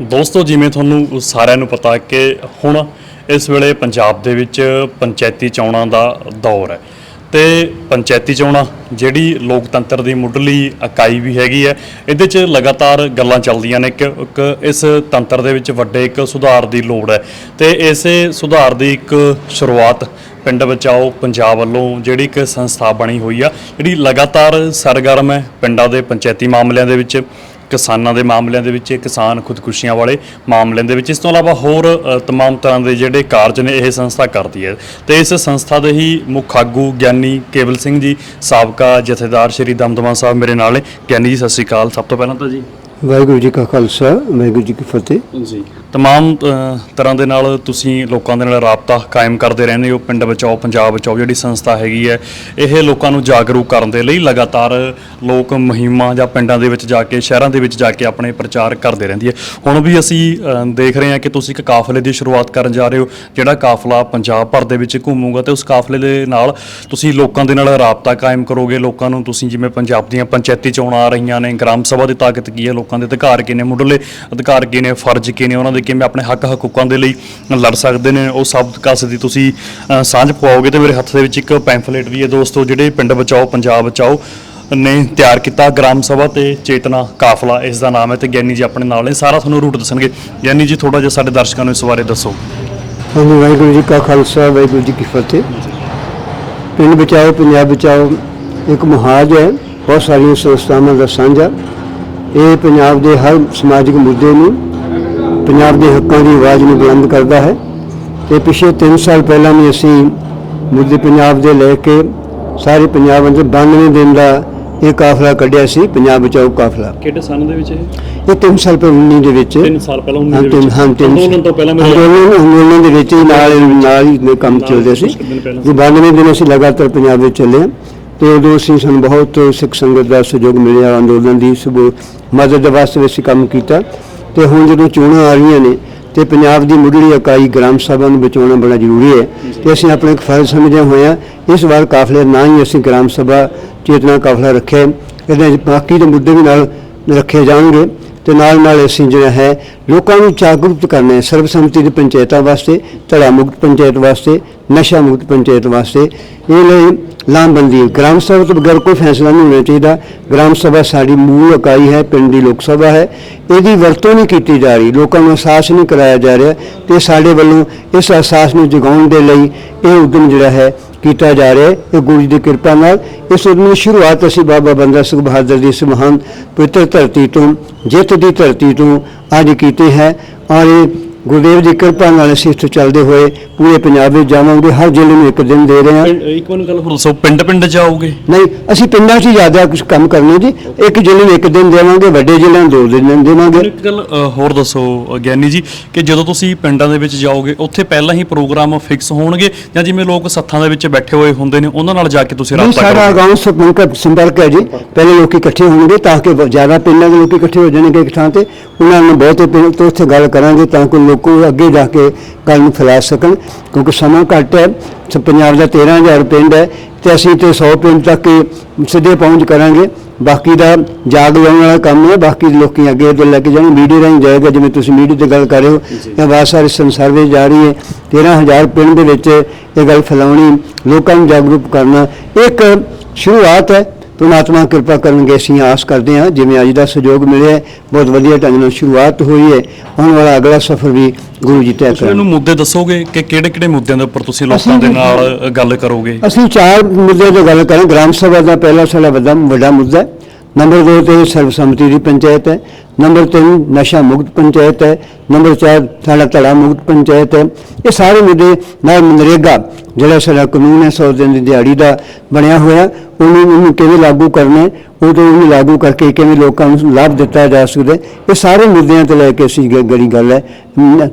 ਦੋਸਤੋ, ਜਿਵੇਂ ਤੁਹਾਨੂੰ ਸਾਰਿਆਂ ਨੂੰ ਪਤਾ ਕਿ ਹੁਣ ਇਸ ਵੇਲੇ ਪੰਜਾਬ ਦੇ ਵਿੱਚ ਪੰਚਾਇਤੀ ਚੋਣਾਂ ਦਾ ਦੌਰ ਹੈ ਤੇ ਪੰਚਾਇਤੀ ਚੋਣਾਂ ਜਿਹੜੀ ਲੋਕਤੰਤਰ ਦੀ ਮੁੱਢਲੀ ਇਕਾਈ ਵੀ ਹੈਗੀ ਹੈ, ਇਹਦੇ 'ਚ ਲਗਾਤਾਰ ਗੱਲਾਂ ਚੱਲਦੀਆਂ ਨੇ ਕਿ ਇੱਕ ਇਸ ਤੰਤਰ ਦੇ ਵਿੱਚ ਵੱਡੇ ਇੱਕ ਸੁਧਾਰ ਦੀ ਲੋੜ ਹੈ ਤੇ ਇਸੇ ਸੁਧਾਰ ਦੀ ਇੱਕ ਸ਼ੁਰੂਆਤ ਪਿੰਡ ਬਚਾਓ ਪੰਜਾਬ ਵੱਲੋਂ ਜਿਹੜੀ ਇੱਕ ਸੰਸਥਾ ਬਣੀ ਹੋਈ ਆ, ਜਿਹੜੀ ਲਗਾਤਾਰ ਸਰਗਰਮ ਹੈ ਪਿੰਡਾਂ ਦੇ ਪੰਚਾਇਤੀ ਮਾਮਲਿਆਂ ਦੇ ਵਿੱਚ। ਕਿਸਾਨਾਂ ਦੇ ਮਾਮਲਿਆਂ ਦੇ ਵਿੱਚ ਕਿਸਾਨ ਖੁਦਕੁਸ਼ੀਆਂ ਵਾਲੇ ਮਾਮਲਿਆਂ ਦੇ ਵਿੱਚ। ਇਸ ਤੋਂ ਇਲਾਵਾ ਹੋਰ ਤਮਾਮ ਤਰ੍ਹਾਂ ਦੇ ਜਿਹੜੇ ਕਾਰਜ ਨੇ ਇਹ ਸੰਸਥਾ ਕਰਦੀ ਹੈ। ਤੇ ਇਸ ਸੰਸਥਾ ਦੇ ਹੀ ਮੁੱਖ ਆਗੂ ਗਿਆਨੀ ਕੇਵਲ ਸਿੰਘ ਜੀ ਸਾਬਕਾ ਜਥੇਦਾਰ ਸ਼੍ਰੀ ਦਮਦਮਾ ਸਾਹਿਬ ਮੇਰੇ ਨਾਲ ਗਿਆਨੀ ਜੀ ਸਤਿ ਸ਼੍ਰੀ ਅਕਾਲ। ਸਭ ਤੋਂ ਪਹਿਲਾਂ ਤਾਂ ਜੀ। ਵਾਹਿਗੁਰੂ ਜੀ ਕਾ ਖਾਲਸਾ ਵਾਹਿਗੁਰੂ ਜੀ ਕੀ ਫਤਿਹ। ਜੀ। ਤਮਾਮ ਅ, ਤਰ੍ਹਾਂ ਦੇ ਨਾਲ ਤੁਸੀਂ ਲੋਕਾਂ ਦੇ ਨਾਲ ਰਾਬਤਾ ਕਾਇਮ ਕਰਦੇ ਰਹਿੰਦੇ ਹੋ ਪਿੰਡ ਬਚਾਓ ਪੰਜਾਬ ਬਚਾਓ ਜਿਹੜੀ ਸੰਸਥਾ ਹੈਗੀ ਹੈ ਇਹ ਲੋਕਾਂ ਨੂੰ ਜਾਗਰੂਕ ਕਰਨ ਦੇ ਲਈ ਲਗਾਤਾਰ ਲੋਕ ਮੁਹਿੰਮਾਂ ਜਾਂ ਪਿੰਡਾਂ ਦੇ ਵਿੱਚ ਜਾ ਕੇ ਸ਼ਹਿਰਾਂ ਦੇ ਵਿੱਚ ਜਾ ਕੇ ਆਪਣੇ ਪ੍ਰਚਾਰ ਕਰਦੇ ਰਹਿੰਦੀ ਹੈ। ਹੁਣ ਵੀ ਅਸੀਂ ਅ, ਦੇਖ ਰਹੇ ਹਾਂ ਕਿ ਤੁਸੀਂ ਇੱਕ ਕਾਫਲੇ ਦੀ ਸ਼ੁਰੂਆਤ ਕਰਨ ਜਾ ਰਹੇ ਹੋ ਜਿਹੜਾ ਕਾਫਲਾ ਪੰਜਾਬ ਭਰ ਦੇ ਵਿੱਚ ਘੁੰਮੂਗਾ ਤੇ ਉਸ ਕਾਫਲੇ ਦੇ ਨਾਲ ਤੁਸੀਂ ਲੋਕਾਂ ਦੇ ਨਾਲ ਰਾਬਤਾ ਕਾਇਮ ਕਰੋਗੇ ਲੋਕਾਂ ਨੂੰ ਤੁਸੀਂ ਜਿਵੇਂ ਪੰਜਾਬ ਦੀਆਂ ਪੰਚਾਇਤੀ ਚੋਣਾਂ ਆ ਰਹੀਆਂ ਨੇ ਗ੍ਰਾਮ ਸਭਾ ਦੀ ਤਾਕਤ ਕੀ ਹੈ ਲੋਕਾਂ ਦੇ ਅਧਿਕਾਰ ਕੀ ਨੇ ਮੁੱਢਲੇ ਅਧਿਕਾਰ ਕੀ ਨੇ ਫਰਜ਼ ਕੀ ਨੇ ਉਹਨਾਂ ਦੇ ਕਿਵੇਂ ਆਪਣੇ ਹੱਕ ਹਕੂਕਾਂ ਦੇ ਲਈ ਲੜ ਸਕਦੇ ਨੇ, ਉਹ ਸਭ ਕਸ ਦੀ ਤੁਸੀਂ ਸਾਂਝ ਪਵਾਓਗੇ ਤੇ ਮੇਰੇ ਹੱਥ ਦੇ ਵਿੱਚ ਇੱਕ ਪੈਂਫਲੇਟ ਵੀ ਹੈ ਦੋਸਤੋ, ਜਿਹੜੇ ਪਿੰਡ ਬਚਾਓ, ਪੰਜਾਬ ਬਚਾਓ ਨੇ ਤਿਆਰ ਕੀਤਾ ਗ੍ਰਾਮ ਸਭਾ ਤੇ ਚੇਤਨਾ ਕਾਫਲਾ, ਇਸ ਦਾ ਨਾਮ ਹੈ ਤੇ ਗਿਆਨੀ ਜੀ ਆਪਣੇ ਨਾਲ ਨੇ, ਸਾਰਾ ਤੁਹਾਨੂੰ ਰੂਟ ਦੱਸਣਗੇ। ਗਿਆਨੀ ਜੀ ਥੋੜਾ ਜਿਹਾ ਸਾਡੇ ਦਰਸ਼ਕਾਂ ਨੂੰ ਇਸ ਬਾਰੇ ਦੱਸੋ। ਹਾਂਜੀ, ਵਾਹਿਗੁਰੂ ਜੀ ਕਾ ਖਾਲਸਾ, ਵਾਹਿਗੁਰੂ ਜੀ ਕੀ ਫਤਿਹ। ਪਿੰਡ ਬਚਾਓ, ਪੰਜਾਬ ਬਚਾਓ ਇੱਕ ਮੁਹਾਜ ਹੈ, ਬਹੁਤ ਸਾਰੀਆਂ ਸੰਸਥਾਵਾਂ ਦਾ ਸਾਂਝਾ। ਇਹ ਪੰਜਾਬ ਦੇ ਹਰ ਸਮਾਜਿਕ ਮੁੱਦੇ ਨੂੰ ਪੰਜਾਬ ਦੇ ਹੱਕਾਂ ਦੀ ਆਵਾਜ਼ ਨੂੰ ਬੁਲੰਦ ਕਰਦਾ ਹੈ ਤੇ ਪਿਛਲੇ 3 ਸਾਲ ਪਹਿਲਾਂ ਵੀ ਅਸੀਂ ਮੁੱਦੇ ਪੰਜਾਬ ਦੇ ਲੈ ਕੇ ਸਾਰੇ ਪੰਜਾਬ ਅੰਦਰ 92 ਦਿਨ ਦਾ ਇਹ ਕਾਫਲਾ ਕੱਢਿਆ ਸੀ ਪੰਜਾਬ ਬਚਾਓ ਕਾਫਲਾ। ਕਿਹੜੇ ਸਾਲ ਦੇ ਵਿੱਚ ਇਹ? ਇਹ 3 ਸਾਲ ਪਹਿਲਾਂ 19 ਦੇ ਵਿੱਚ। 3 ਸਾਲ ਪਹਿਲਾਂ ਹਾਂ 19 ਦੇ ਵਿੱਚ। ਹਾਂ ਤਿੰਨ ਅੰਦੋਲਨ ਤੋਂ ਪਹਿਲਾਂ ਮੇਰੇ ਅੰਦੋਲਨ ਅੰਦੋਲਨ ਦੇ ਵਿੱਚ ਹੀ ਨਾਲ ਨਾਲ ਹੀ ਕੰਮ ਚੱਲਦੇ ਸੀ। ਜੀ 92 ਦਿਨ ਅਸੀਂ ਲਗਾਤਾਰ ਪੰਜਾਬ ਵਿੱਚ ਚੱਲੇ ਤੇ ਉਦੋਂ ਅਸੀਂ ਸਾਨੂੰ ਬਹੁਤ ਸਿੱਖ ਸੰਗਤ ਦਾ ਸਹਿਯੋਗ ਮਿਲਿਆ। ਅੰਦੋਲਨ ਦੀ ਸਬੂ ਮਦਦ ਵਾਸਤੇ ਅਸੀਂ ਕੰਮ ਕੀਤਾ। ਤੇ ਹੁਣ ਜਦੋਂ ਚੋਣਾਂ ਆ ਰਹੀਆਂ ਨੇ ਤੇ ਪੰਜਾਬ ਦੀ ਮੁੱਢਲੀ ਇਕਾਈ ਗ੍ਰਾਮ ਸਭਾ ਨੂੰ ਬਚਾਉਣਾ ਬੜਾ ਜ਼ਰੂਰੀ ਹੈ ਤੇ ਅਸੀਂ ਆਪਣੇ ਇੱਕ ਫਰਜ਼ ਸਮਝਿਆ ਹੋਇਆ, ਇਸ ਵਾਰ ਕਾਫਲੇ ਨਾ ਹੀ ਅਸੀਂ ਗ੍ਰਾਮ ਸਭਾ ਚੇਤਨਾ ਕਾਫਲਾ ਰੱਖਿਆ, ਇਹਦੇ ਬਾਕੀ ਦੇ ਮੁੱਦੇ ਵੀ ਨਾਲ ਰੱਖੇ ਜਾਣਗੇ ਤੇ ਨਾਲ ਨਾਲ ਅਸੀਂ ਜਿਹੜਾ ਹੈ ਲੋਕਾਂ ਨੂੰ ਜਾਗਰੂਕ ਕਰਨਾ ਹੈ, ਸਰਬਸੰਮਤੀ ਦੀ ਪੰਚਾਇਤਾਂ ਵਾਸਤੇ ਧੜਾ ਮੁਕਤ ਪੰਚਾਇਤ ਵਾਸਤੇ, ਨਸ਼ਾ ਮੁਕਤ ਪੰਚਾਇਤ ਵਾਸਤੇ। ਇਹ ਲਈ ਲਾਮਬੰਦੀ। ਗ੍ਰਾਮ ਸਭਾ ਤੋਂ ਬਗੈਰ ਕੋਈ ਫੈਸਲਾ ਨਹੀਂ ਹੋਣਾ ਚਾਹੀਦਾ। ਗ੍ਰਾਮ ਸਭਾ ਸਾਡੀ ਮੂਲ ਇਕਾਈ ਹੈ, ਪਿੰਡ ਦੀ ਲੋਕ ਸਭਾ ਹੈ। ਇਹਦੀ ਵਰਤੋਂ ਨਹੀਂ ਕੀਤੀ ਜਾ ਰਹੀ। ਲੋਕਾਂ ਨੂੰ ਅਹਿਸਾਸ ਨਹੀਂ ਕਰਾਇਆ ਜਾ ਰਿਹਾ ਤੇ ਸਾਡੇ ਵੱਲੋਂ ਇਸ ਅਹਿਸਾਸ ਨੂੰ ਜਗਾਉਣ ਦੇ ਲਈ ਇਹ ਉਦਮ ਜਿਹੜਾ ਹੈ ਕੀਤਾ ਜਾ ਰਿਹਾ। ਹੈ ਇਹ ਗੁਰੂ ਜੀ ਦੀ ਕਿਰਪਾ ਨਾਲ ਇਸ ਉਦਮ ਦੀ ਸ਼ੁਰੂਆਤ ਅਸੀਂ ਬਾਬਾ ਬੰਦਾ ਸਿੰਘ ਬਹਾਦਰ ਦੀ ਇਸ ਮਹਾਨ ਪਵਿੱਤਰ ਧਰਤੀ ਤੋਂ, ਜਿੱਤ ਦੀ ਧਰਤੀ ਤੋਂ ਅੱਜ ਕੀਤੀ ਹੈ। ਔਰ ਇਹ ਗੁਰਦੇਵ ਦੀ ਕਿਰਪਾ ਨਾਲ ਅਸੀਂ ਇੱਥੇ ਚੱਲਦੇ ਹੋਏ ਪੂਰੇ ਪੰਜਾਬ ਵਿੱਚ ਜਾਵਾਂਗੇ ਹਰ ਜ਼ਿਲ੍ਹੇ ਨੂੰ ਇੱਕ ਦਿਨ ਦੇ ਰਹੇ ਹਾਂ। ਪਿੰਡ- ਇੱਕ ਮੈਨੂੰ ਗੱਲ ਹੋਰ ਦੱਸੋ ਪਿੰਡ ਪਿੰਡ ਜਾਓਗੇ ਨਹੀਂ ਅਸੀਂ ਪਿੰਡਾਂ 'ਚ ਹੀ ਜ਼ਿਆਦਾ ਕੁਝ ਕੰਮ ਕਰਨੇ ਜੀ। ਇੱਕ ਜ਼ਿਲ੍ਹੇ ਨੂੰ ਇੱਕ ਦਿਨ ਦੇਵਾਂਗੇ ਵੱਡੇ ਜ਼ਿਲ੍ਹਿਆਂ ਨੂੰ ਦੋ ਦਿਨ ਦੇਵਾਂਗੇ। ਇੱਕ ਗੱਲ ਅ, ਹੋਰ ਦੱਸੋ ਅ, ਗਿਆਨੀ ਜੀ ਕਿ ਜਦੋਂ ਤੁਸੀਂ ਪਿੰਡਾਂ ਦੇ ਵਿੱਚ ਜਾਓਗੇ ਉੱਥੇ ਪਹਿਲਾਂ ਹੀ ਪ੍ਰੋਗਰਾਮ ਫਿਕਸ ਹੋਣਗੇ ਜਾਂ ਜਿਵੇਂ ਲੋਕ ਸੱਥਾਂ ਦੇ ਵਿੱਚ ਬੈਠੇ ਹੋਏ ਹੁੰਦੇ ਨੇ ਉਹਨਾਂ ਨਾਲ ਜਾ ਕੇ ਤੁਸੀਂ ਨਹੀਂ ਰਾਬਤਾ ਸਾਡਾ ਕਰੋਗੇ? ਗਾਉਂ ਸੰਪਰਕ ਸੰਪਰਕ ਹੈ ਜੀ। ਪਹਿਲੇ ਲੋਕ ਇਕੱਠੇ ਹੋਣਗੇ ਤਾਂ ਕਿ ਜ਼ਿਆਦਾ ਪਿੰਡਾਂ ਦੇ ਲੋਕ ਇਕੱਠੇ ਹੋ ਜਾਣਗੇ ਇੱਕ ਥਾਂ ਤੇ। ਉਹਨਾਂ ਨੂੰ ਬਹੁਤੇ ਪਿੰਡ ਤੋਂ ਉੱਥੇ ਗੱਲ ਕਰਾਂਗੇ ਤਾਂ ਕਿ ਲੋਕ ਅੱਗੇ ਜਾ ਕੇ ਗੱਲ ਨੂੰ ਫੈਲਾ ਸਕਣ ਕਿਉਂਕਿ ਸਮਾਂ ਘੱਟ ਹੈ ਪੰਜਾਬ ਦਾ 13000 ਪਿੰਡ ਹੈ ਤੇ ਅਸੀਂ ਤੇ 100 ਪਿੰਡ ਤੱਕ ਸਿੱਧੇ ਪਹੁੰਚ ਕਰਾਂਗੇ। ਬਾਕੀ ਦਾ ਜਾਗ ਲਾਉਣ ਵਾਲਾ ਕੰਮ ਹੈ ਬਾਕੀ ਲੋਕੀ ਅੱਗੇ ਤੋਂ ਲੈ ਕੇ ਜਾਣ ਮੀਡੀਆ ਰਾਹੀਂ ਜਾਏਗਾ ਜਿਵੇਂ ਤੁਸੀਂ ਮੀਡੀਆ ਤੇ ਗੱਲ ਕਰ ਰਹੇ ਹੋ ਇਹ ਆਵਾਜ਼ ਸਾਰੇ ਸੰਸਾਰ ਵਿੱਚ ਜਾ ਰਹੀ ਹੈ। 13000 ਪਿੰਡ ਦੇ ਵਿੱਚ ਇਹ ਗੱਲ ਫੈਲਾਉਣੀ ਲੋਕਾਂ ਨੂੰ ਜਾਗਰੂਕ ਕਰਨਾ ਇੱਕ ਸ਼ੁਰੂਆਤ ਹੈ। ਪਰਮਾਤਮਾ ਕਿਰਪਾ ਕਰਨਗੇ ਅਸੀਂ ਆਸ ਕਰਦੇ ਹਾਂ ਜਿਵੇਂ ਅੱਜ ਦਾ ਸਹਿਯੋਗ ਮਿਲਿਆ ਬਹੁਤ ਵਧੀਆ ਢੰਗ ਨਾਲ ਸ਼ੁਰੂਆਤ ਹੋਈ ਹੈ ਆਉਣ ਵਾਲਾ ਅਗਲਾ ਸਫ਼ਰ ਵੀ ਗੁਰੂ ਜੀ ਤੈਅ ਮੈਨੂੰ ਕਰਨਗੇ ਮੁੱਦੇ ਦੱਸੋਗੇ ਕਿ ਕਿਹੜੇ ਕਿਹੜੇ ਮੁੱਦਿਆਂ ਦੇ ਉੱਪਰ ਤੁਸੀਂ ਲੋਕਾਂ ਦੇ ਨਾਲ ਗੱਲ ਕਰੋਗੇ? ਅਸੀਂ ਚਾਰ ਮੁੱਦਿਆਂ ਤੇ ਗੱਲ ਕਰਾਂ ਗ੍ਰਾਮ ਸਭਾ ਦਾ ਪਹਿਲਾ ਸਾਡਾ ਵੱਡਾ ਵੱਡਾ ਮੁੱਦਾ ਹੈ। ਨੰਬਰ 2 ਤੇ ਸਰਬਸੰਮਤੀ ਦੀ ਪੰਚਾਇਤ ਹੈ। ਨੰਬਰ 3 ਨਸ਼ਾ ਮੁਕਤ ਪੰਚਾਇਤ ਹੈ। ਨੰਬਰ 4 ਸਾਡਾ ਧੜਾ ਮੁਕਤ ਪੰਚਾਇਤ ਹੈ। ਇਹ ਸਾਰੇ ਮੁੱਦੇ ਨਾਲ ਮਨਰੇਗਾ, ਜਿਹੜਾ ਸਾਡਾ ਕਾਨੂੰਨ ਹੈ 100 ਦਿਨ ਦੀ ਦਿਹਾੜੀ ਦਾ ਬਣਿਆ ਹੋਇਆ, ਉਹਨੂੰ ਉਹਨੂੰ ਕਿਵੇਂ ਲਾਗੂ ਕਰਨਾ ਉਹ ਤੋਂ ਉਹਨੂੰ ਲਾਗੂ ਕਰਕੇ ਕਿਵੇਂ ਲੋਕਾਂ ਨੂੰ ਲਾਭ ਦਿੱਤਾ ਜਾ ਸਕਦਾ ਇਹ ਸਾਰੇ ਮੁੱਦਿਆਂ ਤੇ ਲੈ ਕੇ ਅਸੀਂ ਗ- ਗੜੀ ਗੱਲ ਹੈ।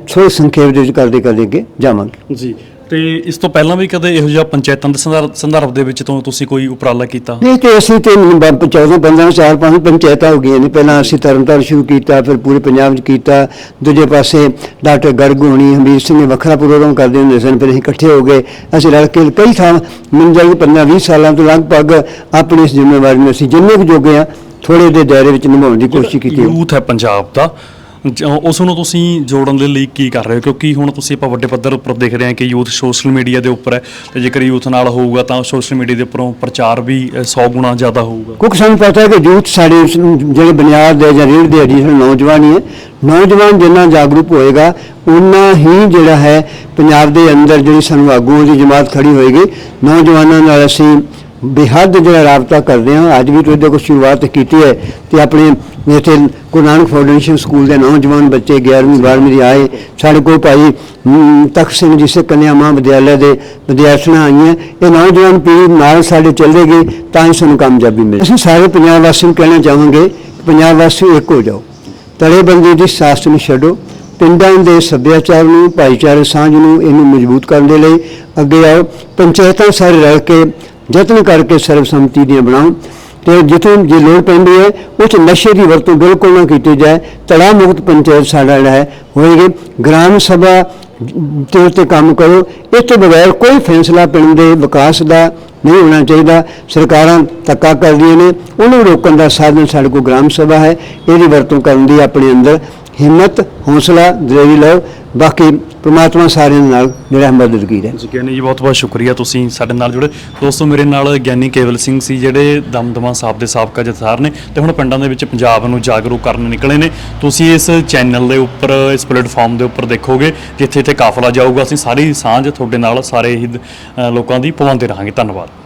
ਥੋੜੇ ਸੰਖੇਪ ਦੇ ਵਿੱਚ ਕਰਦੇ ਕਰਦੇ ਅੱਗੇ ਜਾਵਾਂਗੇ। ਜੀ ਤੇ ਇਸ ਤੋਂ ਪਹਿਲਾਂ ਵੀ ਕਦੇ ਇਹੋ ਜਿਹਾ ਪੰਚਾਇਤਾਂ ਦੇ ਸੰਦਰ- ਸੰਦਰਭ ਦੇ ਵਿੱਚ ਤੋਂ ਤੁਸੀਂ ਕੋਈ ਉਪਰਾਲਾ ਕੀਤਾ? ਨਹੀਂ ਤੇ ਅਸੀਂ ਤੇ 14 15 ਚਾਰ ਪੰਜ ਪੰਚਾਇਤਾਂ ਹੋ ਗਈਆਂ ਨੇ। ਪਹਿਲਾਂ ਅਸੀਂ ਤਰਨਤਾਰਨ ਸ਼ੁਰੂ ਕੀਤਾ ਫਿਰ ਪੂਰੇ ਪੰਜਾਬ 'ਚ ਕੀਤਾ। ਦੂਜੇ ਪਾਸੇ ਡਾਕਟਰ ਗਰਗ ਹੋਣੀ ਹਮੀਰ ਸਿੰਘ ਨੇ ਵੱਖਰਾ ਪ੍ਰੋਗਰਾਮ ਕਰਦੇ ਹੁੰਦੇ ਸਨ ਫਿਰ ਅਸੀਂ ਇਕੱਠੇ ਹੋ ਗਏ। ਅਸੀਂ ਰਲ ਕੇ ਕਈ ਥਾਂ ਮੰਜ਼ਲ 15 20 ਸਾਲਾਂ ਤੋਂ ਲਗਭਗ ਆਪਣੀ ਇਸ ਜ਼ਿੰਮੇਵਾਰੀ ਨੂੰ ਅਸੀਂ ਜਿੰਨੇ ਕੁ ਜੋਗੇ ਆ ਥੋੜੇ ਦੇ ਦਾਇਰੇ ਵਿੱਚ ਨਿਭਾਉਣ ਦੀ ਕੋਸ਼ਿਸ਼ ਕੀਤੀ। ਯੂਥ ਹੈ ਪੰਜਾਬ ਦਾ। ਉਸ ਨੂੰ ਤੁਸੀਂ ਜੋੜਨ ਦੇ ਲਈ ਕੀ ਕਰ ਰਹੇ ਹੋ? ਕਿਉਂਕਿ ਹੁਣ ਤੁਸੀਂ ਆਪਾਂ ਵੱਡੇ ਪੱਧਰ ਉੱਪਰ ਦੇਖ ਰਹੇ ਹਾਂ ਕਿ ਯੂਥ ਸੋਸ਼ਲ ਮੀਡੀਆ ਦੇ ਉੱਪਰ ਹੈ ਤੇ ਜੇਕਰ ਯੂਥ ਨਾਲ ਹੋਊਗਾ ਤਾਂ ਸੋਸ਼ਲ ਮੀਡੀਆ ਦੇ ਉੱਪਰੋਂ ਪ੍ਰਚਾਰ ਵੀ 100 ਗੁਣਾ ਜ਼ਿਆਦਾ ਹੋਊਗਾ। ਕਿਉਂਕਿ ਸਾਨੂੰ ਪਤਾ ਹੈ ਕਿ ਯੂਥ ਸਾਡੇ ਇਸ ਨੂੰ ਜਿਹੜੇ ਬੁਨਿਆਦ ਦੇ ਜਾਂ ਰੀੜ ਦੇ ਐਡੀਸ਼ਨਲ ਨੌਜਵਾਨ ਹੀ ਹੈ। ਨੌਜਵਾਨ ਜਿੰਨਾ ਜਾਗਰੂਕ ਹੋਏਗਾ ਉਨਾ ਹੀ ਜਿਹੜਾ ਹੈ ਪੰਜਾਬ ਦੇ ਅੰਦਰ ਜਿਹੜੀ ਸਾਨੂੰ ਆਗੂਆਂ ਦੀ ਜਮਾਤ ਖੜੀ ਹੋਏਗੀ। ਨੌਜਵਾਨਾਂ ਨਾਲ ਅਸੀਂ ਬੇਹੱਦ ਜਿਹੜਾ ਰਾਬਤਾ ਕਰਦੇ ਹਾਂ, ਅੱਜ ਵੀ ਤੁਸੀਂ ਦੇਖੋ ਸ਼ੁਰੂਆਤ ਕੀਤੀ ਹੈ ਤੇ ਆਪਣੇ ਇੱਥੇ ਗੁਰੂ ਨਾਨਕ ਫਾਊਂਡੇਸ਼ਨ ਸਕੂਲ ਦੇ ਨੌਜਵਾਨ ਬੱਚੇ 11ਵੀਂ 12ਵੀਂ ਦੇ ਆਏ। ਸਾਡੇ ਕੋਲ ਭਾਈ ਤਖਤ ਸਿੰਘ ਜੀ ਸੇ ਕੰਨਿਆ ਮਾਂ ਵਿਦਿਆਲਿਆ ਦੇ ਵਿਦਿਆਰਥਣਾਂ ਆਈਆਂ। ਇਹ ਨੌਜਵਾਨ ਪੀੜ੍ਹੀ ਨਾਲ ਸਾਡੇ ਚੱਲੇਗੀ ਤਾਂ ਹੀ ਸਾਨੂੰ ਕਾਮਯਾਬੀ ਮਿਲੇ। ਅਸੀਂ ਸਾਰੇ ਪੰਜਾਬ ਵਾਸੀਆਂ ਨੂੰ ਕਹਿਣਾ ਚਾਹਾਂਗੇ ਪੰਜਾਬ ਵਾਸੀ ਇੱਕ ਹੋ ਜਾਓ। ਤਲੇਬੰਦੀ ਦੀ ਸਾਸਤ ਨੂੰ ਛੱਡੋ। ਪਿੰਡਾਂ ਦੇ ਸੱਭਿਆਚਾਰ ਨੂੰ, ਭਾਈਚਾਰੇ ਸਾਂਝ ਨੂੰ ਇਹਨੂੰ ਮਜ਼ਬੂਤ ਕਰਨ ਦੇ ਲਈ ਅੱਗੇ ਆਓ। ਪੰਚਾਇਤਾਂ ਸਾਰੇ ਰਲ ਕੇ ਯਤਨ ਕਰਕੇ ਸਰਬਸੰਮਤੀ ਦੀਆਂ ਬਣਾਉਣ ਤੇ ਜਿੱਥੇ ਜੇ ਲੋੜ ਪੈਂਦੀ ਹੈ, ਉਸ ਨਸ਼ੇ ਦੀ ਵਰਤੋਂ ਬਿਲਕੁਲ ਨਾ ਕੀਤੀ ਜਾਏ। ਤੜਾ ਮੁਕਤ ਪੰਚਾਇਤ ਸਾਡਾ ਜਿਹੜਾ ਹੈ, ਹੋਏਗੀ। ਗ੍ਰਾਮ ਸਭਾ ਤੇ ਉੱਤੇ ਕੰਮ ਕਰੋ। ਇਸ ਤੋਂ ਬਗੈਰ ਕੋਈ ਫੈਸਲਾ ਪਿੰਡ ਦੇ ਵਿਕਾਸ ਦਾ ਨਹੀਂ ਹੋਣਾ ਚਾਹੀਦਾ। ਸਰਕਾਰਾਂ ਧੱਕਾ ਕਰਦੀਆਂ ਨੇ। ਉਹਨੂੰ ਰੋਕਣ ਦਾ ਸਾਧਨ ਸਾਡੇ ਕੋਲ ਗ੍ਰਾਮ ਸਭਾ ਹੈ। ਇਹਦੀ ਵਰਤੋਂ ਕਰਨ ਦੀ ਆਪਣੇ ਅੰਦਰ ਹਿੰਮਤ, ਹੌਸਲਾ ਦਲੇਰੀ ਲਓ। ਬਾਕੀ ਪ੍ਰਮਾਤਮਾ ਸਾਰਿਆਂ ਦੇ ਨਾਲ ਜਿਹੜਾ ਮਦਦ ਕੀ ਹੈ ਜੀ ਗਿਆਨੀ ਜੀ, ਬਹੁਤ ਬਹੁਤ ਸ਼ੁਕਰੀਆ ਤੁਸੀਂ ਸਾਡੇ ਨਾਲ ਜੁੜੇ। ਦੋਸਤੋ, ਮੇਰੇ ਨਾਲ ਗਿਆਨੀ ਕੇਵਲ ਸਿੰਘ ਸੀ, ਜਿਹੜੇ ਦਮਦਮਾ ਸਾਹਿਬ ਦੇ ਸਾਬਕਾ ਜਥੇਦਾਰ ਨੇ ਤੇ ਹੁਣ ਪਿੰਡਾਂ ਦੇ ਵਿੱਚ ਪੰਜਾਬ ਨੂੰ ਜਾਗਰੂਕ ਕਰਨ ਨਿਕਲੇ ਨੇ। ਤੁਸੀਂ ਇਸ ਚੈਨਲ ਦੇ ਉੱਪਰ, ਇਸ ਪਲੇਟਫਾਰਮ ਦੇ ਉੱਪਰ ਦੇਖੋਗੇ, ਜਿੱਥੇ ਇੱਥੇ ਕਾਫਲਾ ਜਾਊਗਾ। ਅਸੀਂ ਸਾਰੀ ਸਾਂਝ ਤੁਹਾਡੇ ਨਾਲ, ਸਾਰੇ ਹੀ ਲੋਕਾਂ ਦੀ ਪਵਾਉਂਦੇ ਰਹਾਂਗੇ। ਧੰਨਵਾਦ।